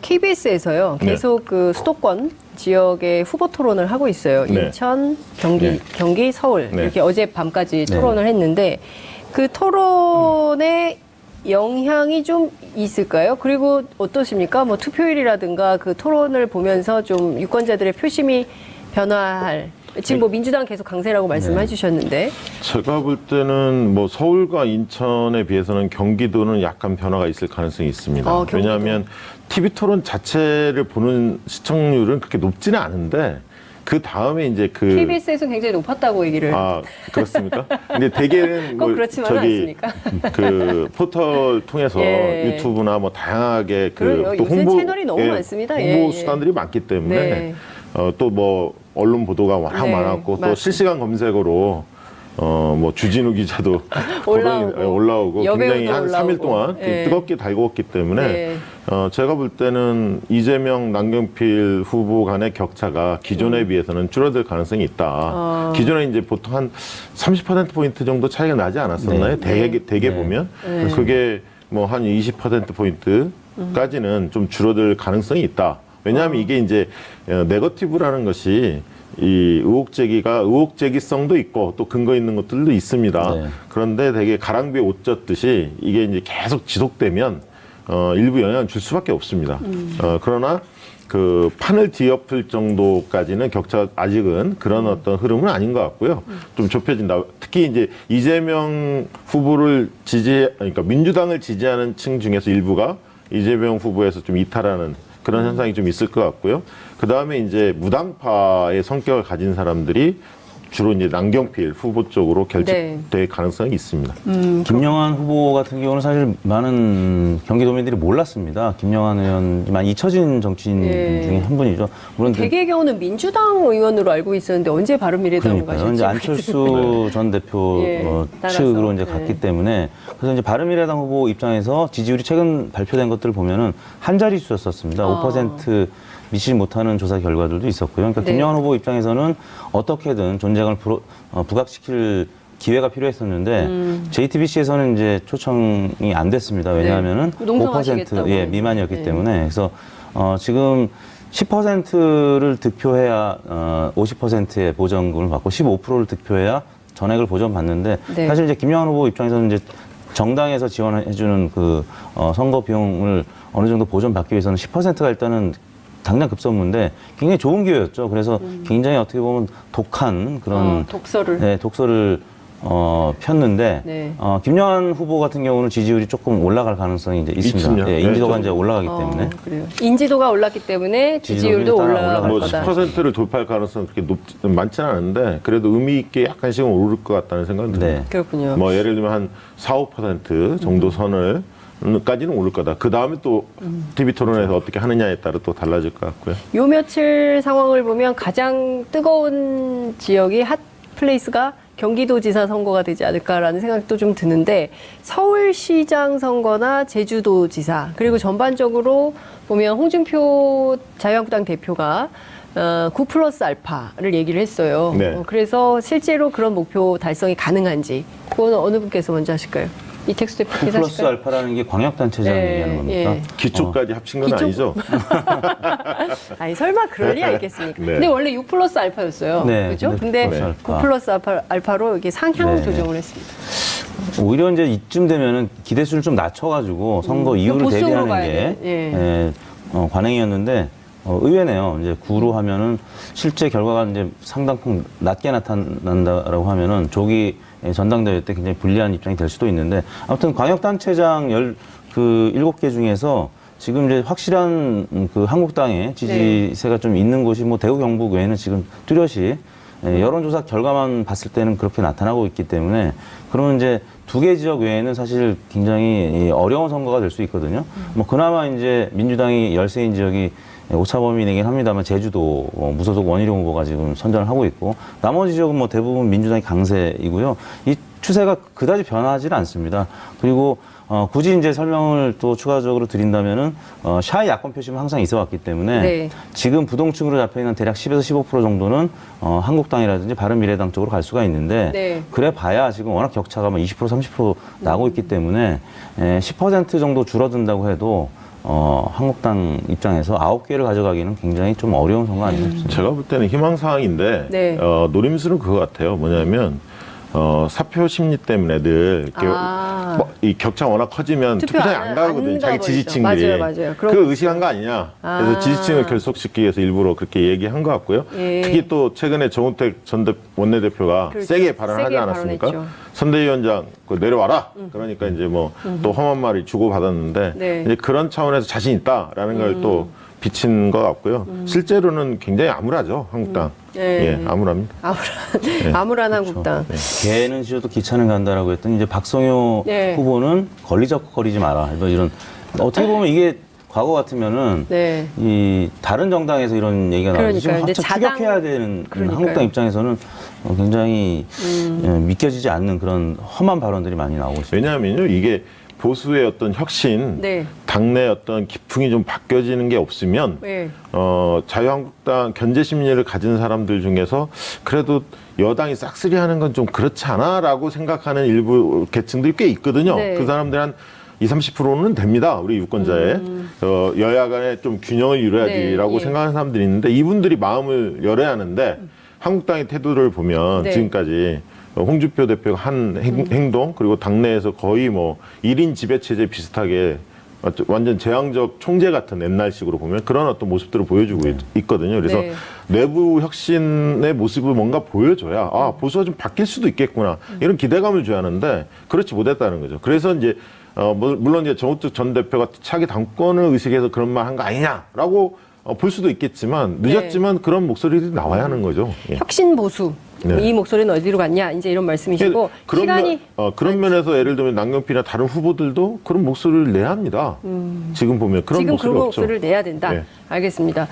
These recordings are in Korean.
KBS에서요 네. 계속 그 수도권 지역의 후보 토론을 하고 있어요. 네. 인천, 경기, 네. 경기, 서울 네. 이렇게 어제 밤까지 네. 토론을 했는데 그 토론에 영향이 좀 있을까요? 그리고 어떠십니까? 뭐 투표율이라든가 그 토론을 보면서 좀 유권자들의 표심이 변화할 지금 뭐 민주당 계속 강세라고 말씀해 네. 주셨는데 제가 볼 때는 뭐 서울과 인천에 비해서는 경기도는 약간 변화가 있을 가능성이 있습니다. 어, 경기도. 왜냐하면 TV 토론 자체를 보는 시청률은 그렇게 높지는 않은데 그 다음에 이제 그 KBS에서 굉장히 높았다고 얘기를 아 그렇습니까? 근데 대개는 꼭 그렇지만은 않습니까? 그 포털 통해서 예. 유튜브나 뭐 다양하게 그럼요. 그 또 요새 홍보 채널이 너무 많습니다. 예, 홍보 예. 수단들이 많기 때문에 네. 어, 또 뭐 언론 보도가 워낙 네, 많았고 또 맞습니다. 실시간 검색어로 어 뭐 주진우 기자도 올라오고, 예, 올라오고 여배우도 굉장히 한삼일 올라오고. 동안 예. 뜨겁게 달구었기 때문에 네. 어, 제가 볼 때는 이재명, 남경필 후보 간의 격차가 기존에 음. 비해서는 줄어들 가능성이 있다. 아. 기존에 이제 보통 한 30%포인트 정도 차이가 나지 않았었나요? 네. 대개, 대개 네. 보면. 네. 그게 뭐 한 20%포인트까지는 좀 줄어들 가능성이 있다. 왜냐하면 이게 이제 어, 네거티브라는 것이 이 의혹 제기가 의혹 제기성도 있고 또 근거 있는 것들도 있습니다. 네. 그런데 되게 가랑비에 옷 젖듯이 이게 이제 계속 지속되면 어, 일부 영향을 줄 수밖에 없습니다. 어, 그러나 그 판을 뒤엎을 정도까지는 격차 아직은 그런 어떤 흐름은 아닌 것 같고요. 좀 좁혀진다. 특히 이제 이재명 후보를 지지, 그러니까 민주당을 지지하는 층 중에서 일부가 이재명 후보에서 좀 이탈하는 그런 현상이 좀 있을 것 같고요. 그 다음에 이제 무당파의 성격을 가진 사람들이 주로 이제 남경필 후보 쪽으로 결집될 가능성이 있습니다. 김영환 후보 같은 경우는 사실 많은 경기도민들이 몰랐습니다. 김영환 의원 많이 잊혀진 정치인 예. 중에 한 분이죠. 물론 그- 대개의 경우는 민주당 의원으로 알고 있었는데 언제 바른미래당으로. 가실지 이제 안철수 전 대표 예, 어. 측으로 이제 네. 갔기 때문에 그래서 이제 바른미래당 후보 입장에서 지지율이 최근 발표된 것들을 보면은 한 자릿수였었습니다. 아. 5% 미치지 못하는 조사 결과들도 있었고요. 그러니까 네. 김영환 후보 입장에서는 어떻게든 존재감을 불어- 어, 부각시킬 기회가 필요했었는데 음. JTBC에서는 이제 초청이 안 됐습니다. 왜냐하면은 네. 농성하시겠다고. 5% 예, 미만이었기 네. 때문에 그래서 어, 지금 10%를 득표해야 어, 50%의 보전금을 받고 15%를 득표해야 전액을 보전받는데 네. 사실 이제 김영환 후보 입장에서는 이제 정당에서 지원해주는 그 어, 선거 비용을 어느 정도 보전받기 위해서는 10%가 일단은 당장 급선무인데 굉장히 좋은 기회였죠. 그래서 굉장히 어떻게 보면 독한 그런 음. 어, 독서를 네, 독서를 어, 폈는데 네. 어, 김영환 후보 같은 경우는 지지율이 조금 올라갈 가능성이 이제 있습니다. 예, 네, 인지도가 좀- 이제 올라가기 어, 때문에 그래요. 인지도가 올랐기 때문에 지지율도 지지율이 따라 올라갈 올라갈 뭐 거다. 10%를 돌파할 가능성은 그렇게 높지 많지는 않은데 그래도 의미 있게 약간씩은 오를 것 같다는 생각은 듭니다. 네. 그렇군요. 뭐 예를 들면 한 4, 5% 정도 선을 까지는 오를 거다. 그 다음에 또 TV 토론에서 어떻게 하느냐에 따라 또 달라질 것 같고요. 요 며칠 상황을 보면 가장 뜨거운 지역이 핫 플레이스가 경기도지사 선거가 되지 않을까라는 생각도 좀 드는데 서울시장 선거나 제주도지사 그리고 전반적으로 보면 홍준표 자유한국당 대표가 어, 9 플러스 알파를 얘기를 했어요. 네. 어, 그래서 실제로 그런 목표 달성이 가능한지 그거는 어느 분께서 먼저 하실까요? 이택수 9 대표께서 플러스? 알파라는 게 광역단체장 예, 얘기하는 겁니까? 예. 기초까지 합친 건 기초- 아니죠? 아니 설마 그럴 리가 있겠습니까? 네. 근데 원래 6 플러스 알파였어요. 네, 그죠? 근데 근데 9 플러스 9 알파. 플러스 알파, 알파로 이렇게 상향 네. 조정을 했습니다. 오히려 이제 이쯤 되면은 기대수를 좀 낮춰가지고 선거 이후를 음. 보수적으로 대비하는 게 돼. 예. 예, 어, 관행이었는데 어, 의외네요. 이제 9로 하면은 실제 결과가 이제 상당폭 낮게 나타난다라고 하면은 조기 예, 전당대회 때 굉장히 불리한 입장이 될 수도 있는데 아무튼 광역단체장 열 그 일곱 개 중에서 지금 이제 확실한 음, 그 한국당의 지지세가 좀 있는 곳이 뭐 대구 경북 외에는 지금 뚜렷이 예, 여론조사 결과만 봤을 때는 그렇게 나타나고 있기 때문에 그러면 이제 두 개 지역 외에는 사실 굉장히 이 어려운 선거가 될 수 있거든요. 뭐 그나마 이제 민주당이 열세인 지역이 오차범위이긴 합니다만 제주도 어, 무소속 원희룡 후보가 지금 선전을 하고 있고 나머지 지역은 뭐 대부분 민주당이 강세이고요. 이 추세가 그다지 변하지 는 않습니다. 그리고 어, 굳이 이제 설명을 또 추가적으로 드린다면은 어, 샤이 야권 표심은 항상 있어 왔기 때문에 네. 지금 부동층으로 잡혀 있는 대략 10에서 15% 정도는 어, 한국당이라든지 바른미래당 쪽으로 갈 수가 있는데 네. 그래 봐야 지금 워낙 격차가 뭐20% 30% 나고 있기 때문에 에, 10% 정도 줄어든다고 해도 어, 한국당 입장에서 아홉 개를 가져가기는 굉장히 좀 어려운 선거 아니겠습니까? 제가 볼 때는 희망사항인데 네. 어, 노림수는 그거 같아요. 뭐냐면 어, 사표 심리 때문에 늘 이렇게 아. 뭐, 이 격차 워낙 커지면 투표 투표장에 안- 안 가거든요. 안 자기. 지지층들이. 맞아요, 맞아요. 그런 그거 의식한 거 아니냐. 아. 그래서 지지층을 결속시키기 위해서 일부러 그렇게 얘기한 것 같고요. 예. 특히 또 최근에 정우택 전 대- 원내대표가 그렇죠. 세게 발언하지 세게 않았습니까? 발언했죠. 선대위원장 그 내려와라. 그러니까 이제 뭐 또 험한 말이 주고 받았는데 네. 이제 그런 차원에서 자신 있다라는 걸 또 비친 것 같고요. 실제로는 굉장히 암울하죠 한국당. 네. 예, 암울합니다. 아무런 아무런 한국당. 개는 씌워도 기차는 간다라고 했더니 이제 박성효 네. 후보는 걸리적거리지 마라. 뭐 이런 어떻게 보면 이게 과거 같으면 네. 이 다른 정당에서 이런 얘기가 나오지 지금 그러니까요. 합쳐 자당- 추격해야 되는 그러니까요. 한국당 입장에서는 어, 굉장히 음. 예, 믿겨지지 않는 그런 험한 발언들이 많이 나오고 있습니다. 왜냐하면요 이게 보수의 어떤 혁신, 네. 당내 어떤 기풍이 좀 바뀌어지는 게 없으면 네. 어, 자유한국당 견제 심리를 가진 사람들 중에서 그래도 여당이 싹쓸이 하는 건 좀 그렇지 않아라고 생각하는 일부 계층들이 꽤 있거든요. 네. 그 사람들 한 20, 30%는 됩니다. 우리 유권자에. 어, 여야 간에 좀 균형을 이뤄야지라고 음. 네, 예. 생각하는 사람들이 있는데 이분들이 마음을 열어야 하는데 한국당의 태도를 보면 네. 지금까지 홍준표 대표가 한 행, 행동 그리고 당내에서 거의 뭐 1인 지배체제 비슷하게 완전 재앙적 총재 같은 옛날식으로 보면 그런 어떤 모습들을 보여주고 있, 거든요 그래서 네. 내부 혁신의 모습을 뭔가 보여줘야 아 보수가 좀 바뀔 수도 있겠구나 이런 기대감을 줘야 하는데 그렇지 못했다는 거죠. 그래서 이제 어 물- 물론 이제 정우택 전 대표가 차기 당권을 의식해서 그런 말 한 거 아니냐라고 어, 볼 수도 있겠지만 늦었지만 그런 목소리들이 나와야 하는 거죠. 예. 혁신 보수. 네. 이 목소리는 어디로 갔냐? 이제 이런 말씀이시고 그런 시간이 면, 어, 그런 면에서 예를 들면 남경필이나 다른 후보들도 그런 목소리를 내야 합니다. 지금 보면 그런 음. 지금 목소리 그런. 목소리를 내야 된다. 네. 알겠습니다.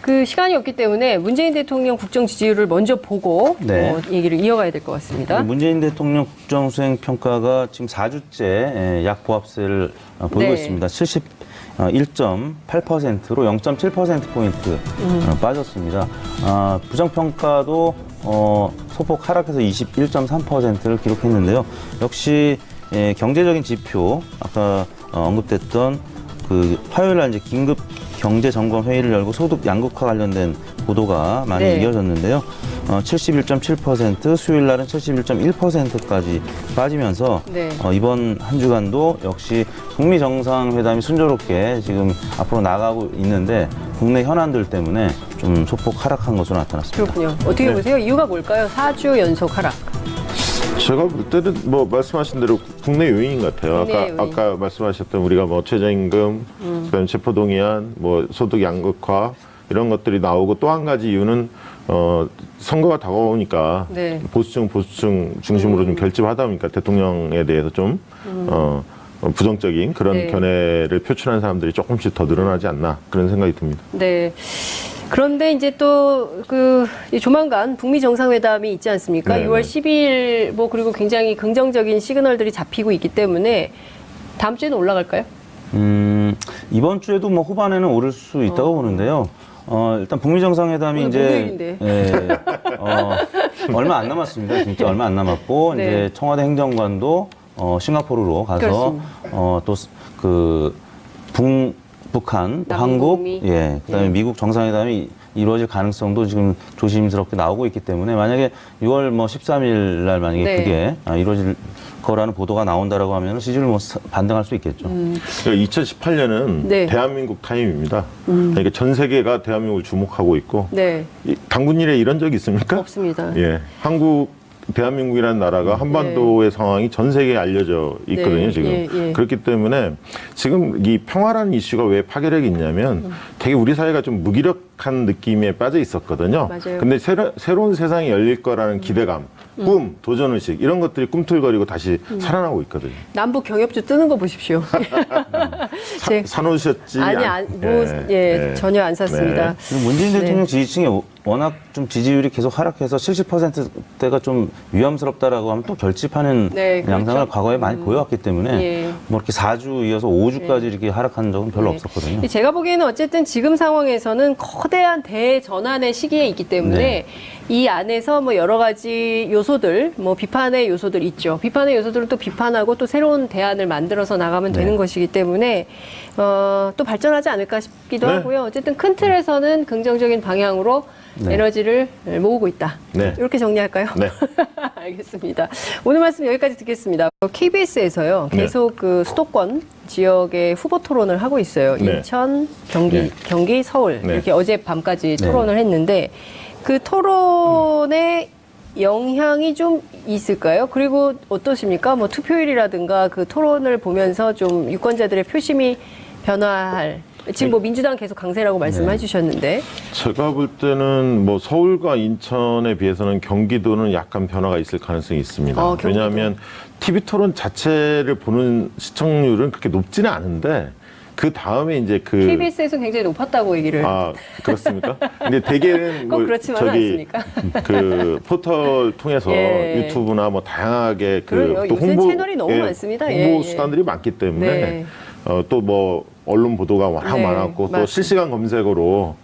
그 시간이 없기 때문에 문재인 대통령 국정 지지율을 먼저 보고 네. 어, 얘기를 이어가야 될 것 같습니다. 문재인 대통령 국정 수행 평가가 지금 4주째 약 보합세를 어, 보이고 네. 있습니다. 71.8%로 0.7%포인트 어, 빠졌습니다. 아, 부정평가도 어, 소폭 하락해서 21.3%를 기록했는데요. 역시 예, 경제적인 지표, 아까 어, 언급됐던 그 화요일 날 이제 긴급 경제 점검 회의를 열고 소득 양극화 관련된 보도가 많이 네. 이어졌는데요. 어, 71.7% 수요일 날은 71.1%까지 빠지면서 네. 어, 이번 한 주간도 역시 북미 정상회담이 순조롭게 지금 앞으로 나가고 있는데 국내 현안들 때문에 좀 소폭 하락한 것으로 나타났습니다. 그렇군요. 어떻게 네. 보세요? 이유가 뭘까요? 4주 연속 하락. 제가 볼 때는 뭐 말씀하신 대로 국내 요인인 것 같아요. 국내 아까 요인. 아까 말씀하셨던 우리가 뭐 최저임금, 음. 그다음에 체포동의안, 뭐 소득 양극화 이런 것들이 나오고 또 한 가지 이유는 어 선거가 다가오니까 네. 음. 보수층 보수층 중심으로 좀 결집하다 보니까 대통령에 대해서 좀 어. 어, 부정적인 그런 네. 견해를 표출하는 사람들이 조금씩 더 늘어나지 않나 그런 생각이 듭니다. 네. 그런데 이제 또 그 조만간 북미 정상회담이 있지 않습니까? 네, 6월 네. 10일 뭐 그리고 굉장히 긍정적인 시그널들이 잡히고 있기 때문에 다음 주에는 올라갈까요? 음, 이번 주에도 뭐 후반에는 오를 수 있다고 보는데요. 어, 일단 북미 정상회담이 이제 목요일인데. 예, 어, 얼마 안 남았습니다. 진짜 얼마 안 남았고 네. 이제 청와대 행정관도 어, 싱가포르로 가서 그렇습니다. 어, 또그 북 북한. 한국, 예, 그다음에 예. 미국 정상회담이 이루어질 가능성도 지금 조심스럽게 나오고 있기 때문에 만약에 6월 뭐 13일 날 만약에 네. 그게 아, 이루어질 거라는 보도가 나온다라고 하면 지지율 뭐 사- 반등할 수 있겠죠. 그러니까 2018년은 네. 대한민국 타임입니다. 그러니까 전 세계가 대한민국을 주목하고 있고 네. 이- 당군 일에 이런 적이 있습니까? 없습니다. 예. 한국 대한민국이라는 나라가 한반도의 상황이 전 세계에 알려져 있거든요, 네, 지금. 예, 예. 그렇기 때문에 지금 이 평화라는 이슈가 왜 파괴력이 있냐면 되게 우리 사회가 좀 무기력한 느낌에 빠져 있었거든요. 맞아요. 근데 새로, 새로운 세상이 열릴 거라는 기대감, 꿈, 도전 의식 이런 것들이 꿈틀거리고 다시 살아나고 있거든요. 남북 경협주 뜨는 거 보십시오. 제- 사놓으셨지? 아니, 않- 안, 뭐, 예, 전혀 안 샀습니다. 그리고 문재인 네. 대통령 지지층의 오- 워낙 좀 지지율이 계속 하락해서 70%대가 좀 위험스럽다라고 하면 또 결집하는 네, 그렇죠. 양상을 과거에 많이 보여왔기 때문에 예. 뭐 이렇게 4주 이어서 5주까지 이렇게 하락한 적은 별로 네. 없었거든요. 제가 보기에는 어쨌든 지금 상황에서는 거대한 대전환의 시기에 있기 때문에 네. 이 안에서 뭐 여러 가지 요소들, 뭐 비판의 요소들 있죠. 비판의 요소들은 또 비판하고 또 새로운 대안을 만들어서 나가면 되는 네. 것이기 때문에 어, 또 발전하지 않을까 싶기도 네. 하고요. 어쨌든 큰 틀에서는 긍정적인 방향으로 네. 에너지를 모으고 있다. 네. 이렇게 정리할까요? 네. 알겠습니다. 오늘 말씀 여기까지 듣겠습니다. KBS에서요, 네. 계속 그 수도권 지역의 후보 토론을 하고 있어요. 네. 인천, 경기, 네. 경기, 서울 네. 이렇게 어제 밤까지 네. 토론을 했는데 그 토론의 영향이 좀 있을까요? 그리고 어떠십니까? 뭐 투표율이라든가 그 토론을 보면서 좀 유권자들의 표심이 변화할 지금 뭐 민주당 계속 강세라고 말씀해 네. 주셨는데 제가 볼 때는 뭐 서울과 인천에 비해서는 경기도는 약간 변화가 있을 가능성이 있습니다. 어, 경기도. 왜냐하면 TV 토론 자체를 보는 시청률은 그렇게 높지는 않은데 그 다음에 이제 그 KBS에서 굉장히 높았다고 얘기를 아 그렇습니까? 근데 대개는 꼭뭐 그렇지만은 저기 않습니까? 그 포털 통해서 예. 유튜브나 뭐 다양하게 그럼요. 그또 요새 홍보 채널이 너무 많습니다. 홍보 예, 예. 수단들이 많기 때문에 네. 어, 또뭐 언론 보도가 워낙 네, 많았고 또 맞습니다. 실시간 검색어로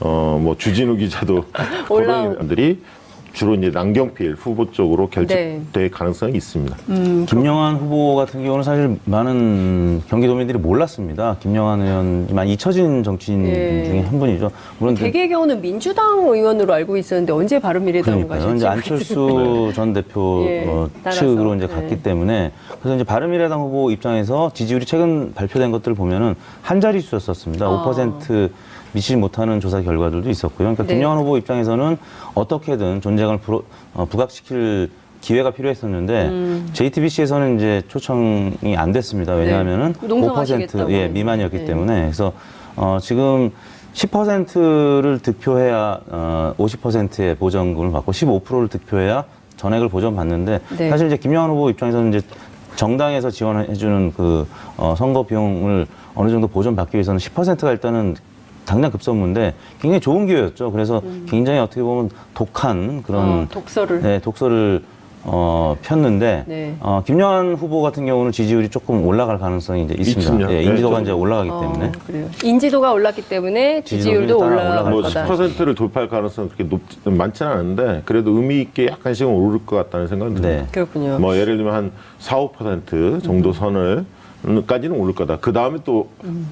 어 뭐 주진우 기자도 그런 분들이 주로 이제 남경필 후보 쪽으로 결집될 네. 가능성이 있습니다. 음, 김영환 후보 같은 경우는 사실 많은 경기도민들이 몰랐습니다. 김영환 의원이 많이 잊혀진 정치인 예. 중에 한 분이죠. 물론 그 대개 경우는 민주당 의원으로 알고 있었는데 언제 바른미래당으로. 이제 가실지 안철수 전 대표 예, 어. 측으로 이제 네. 갔기 때문에 그래서 이제 바른미래당 후보 입장에서 지지율이 최근 발표된 것들을 보면은 한 자릿수였었습니다. 아. 5% 미치지 못하는 조사 결과들도 있었고요. 그러니까 네. 김영환 후보 입장에서는 어떻게든 존재감을 불어- 어, 부각시킬 기회가 필요했었는데 음. JTBC에서는 이제 초청이 안 됐습니다. 왜냐하면은 네. 농성하시겠다고 5% 예, 미만이었기 네. 때문에 그래서 어, 지금 10%를 득표해야 어, 50%의 보전금을 받고 15%를 득표해야 전액을 보전받는데 네. 사실 이제 김영환 후보 입장에서는 이제 정당에서 지원해주는 그 어, 선거 비용을 어느 정도 보전받기 위해서는 10%가 일단은 당장 급선무인데 굉장히 좋은 기회였죠. 그래서 굉장히 어떻게 보면 독한 그런 음. 어, 독서를 네, 독서를 어, 폈는데 네. 어, 김영환 후보 같은 경우는 지지율이 조금 올라갈 가능성이 이제 있습니다. 예, 네, 인지도가 좀- 이제 올라가기 어, 때문에 그래요. 인지도가 올랐기 때문에 지지율도 따라 올라갈 올라갈 뭐 거다. 10%를 돌파할 가능성은 그렇게 높지 많지는 않은데 그래도 의미 있게 약간씩은 오를 것 같다는 생각이 듭니다. 네. 그렇군요. 뭐 예를 들면 한 4, 5% 정도 선을 까지는 오를 거다. 그 다음에 또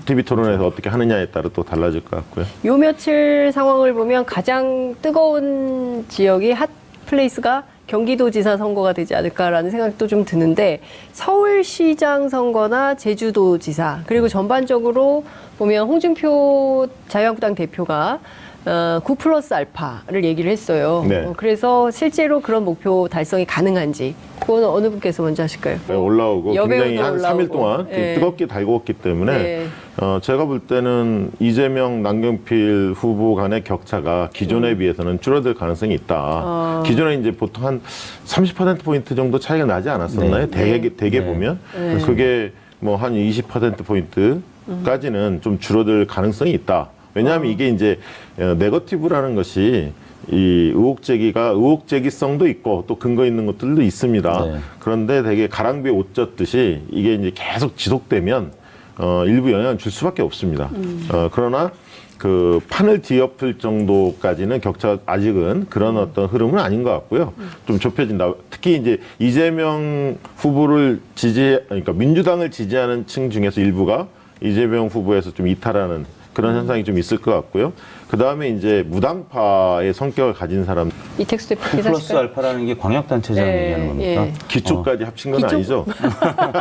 TV 토론에서 어떻게 하느냐에 따라 또 달라질 것 같고요. 요 며칠 상황을 보면 가장 뜨거운 지역이 핫 플레이스가 경기도지사 선거가 되지 않을까라는 생각도 좀 드는데 서울시장 선거나 제주도지사 그리고 전반적으로 보면 홍준표 자유한국당 대표가 어, 9 플러스 알파를 얘기를 했어요. 네. 어, 그래서 실제로 그런 목표 달성이 가능한지 그거는 어느 분께서 먼저 하실까요? 네, 올라오고 굉장히 한 올라오고. 3일 동안 예. 뜨겁게 달구었기 때문에 네. 어, 제가 볼 때는 이재명, 남경필 후보 간의 격차가 기존에 비해서는 줄어들 가능성이 있다. 음. 아. 기존에 이제 보통 한 30%포인트 정도 차이가 나지 않았었나요? 네. 대개, 대개 네. 보면. 네. 그게 뭐 한 20%포인트까지는 좀 줄어들 가능성이 있다. 왜냐하면 아. 이게 이제 어, 네거티브라는 것이 이 의혹 제기가 의혹 제기성도 있고 또 근거 있는 것들도 있습니다. 네. 그런데 되게 가랑비에 옷 젖듯이 이게 이제 계속 지속되면 어, 일부 영향을 줄 수밖에 없습니다. 어, 그러나 그 판을 뒤엎을 정도까지는 격차 아직은 그런 어떤 흐름은 아닌 것 같고요. 좀 좁혀진다. 특히 이제 이재명 후보를 지지, 그러니까 민주당을 지지하는 층 중에서 일부가 이재명 후보에서 좀 이탈하는 그런 현상이 좀 있을 것 같고요. 그 다음에 이제 무당파의 성격을 가진 사람, 이택수 대표 9 플러스? 알파라는 게 광역단체장 예, 얘기하는 겁니까? 예. 기초까지 합친 건 기초? 아니죠.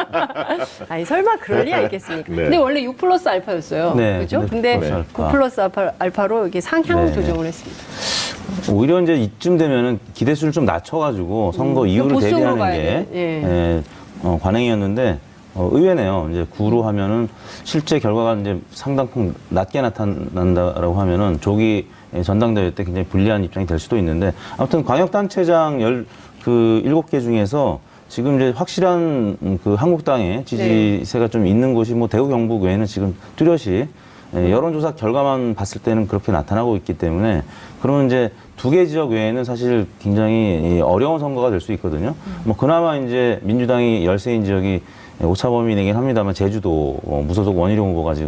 아니 설마 그럴 리 있겠습니까? 네. 근데 원래 6 플러스 알파였어요. 네, 그렇죠? 근데 근데 플러스 9 알파. 플러스 알파, 알파로 이게 상향 네. 조정을 했습니다. 오히려 이제 이쯤 되면은 기대수를 좀 낮춰가지고 선거 이후를 보수로 대비하는 게 돼. 예. 예, 어, 관행이었는데 어, 의외네요. 이제 9로 하면은 실제 결과가 이제 상당폭 낮게 나타난다라고 하면은 조기 전당대회 때 굉장히 불리한 입장이 될 수도 있는데 아무튼 광역단체장 열 그 일곱 개 중에서 지금 이제 확실한 그 한국당의 지지세가 네. 좀 있는 곳이 뭐 대구 경북 외에는 지금 뚜렷이 예, 여론조사 결과만 봤을 때는 그렇게 나타나고 있기 때문에 그러면 이제 두 개 지역 외에는 사실 굉장히 어려운 선거가 될 수 있거든요. 뭐 그나마 이제 민주당이 열세인 지역이 예, 오차범위이긴 합니다만 제주도 어, 무소속 원희룡 후보가 지금